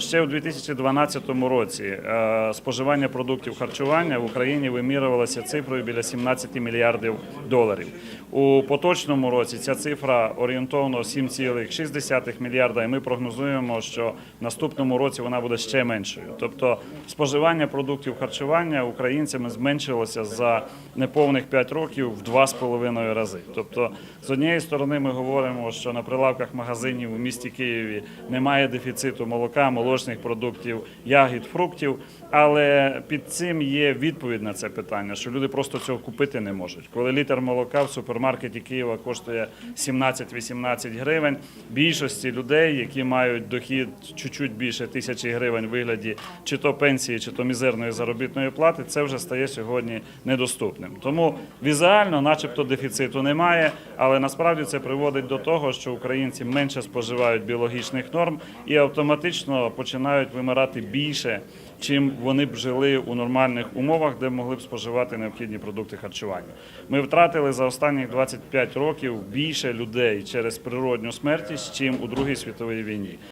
Ще у 2012 році е, споживання продуктів харчування в Україні вимірювалося цифрою біля 17 мільярдів доларів. У поточному році ця цифра орієнтовно 7,6 мільярда, і ми прогнозуємо, що в наступному році вона буде ще меншою. Тобто споживання продуктів харчування українцями зменшилося за неповних 5 років в 2,5 рази. Тобто, з однієї сторони, ми говоримо, що на прилавках магазинів у місті Києві немає дефіциту молока, молочних продуктів, ягід, фруктів. Але під цим є відповідь на це питання, що люди просто цього купити не можуть. Коли літр молока в супермаркеті Києва коштує 17-18 гривень, більшості людей, які мають дохід чуть-чуть більше тисячі гривень в вигляді чи то пенсії, чи то мізерної заробітної плати, це вже стає сьогодні недоступним. Тому візуально, начебто, дефіциту немає, але насправді це приводить до того, що українці менше споживають біологічних норм і автоматично починають вимирати більше, чим вони б жили у нормальних умовах, де могли б споживати необхідні продукти харчування. Ми втратили за останні 25 років більше людей через природню смертність, чим у Другій світовій війні.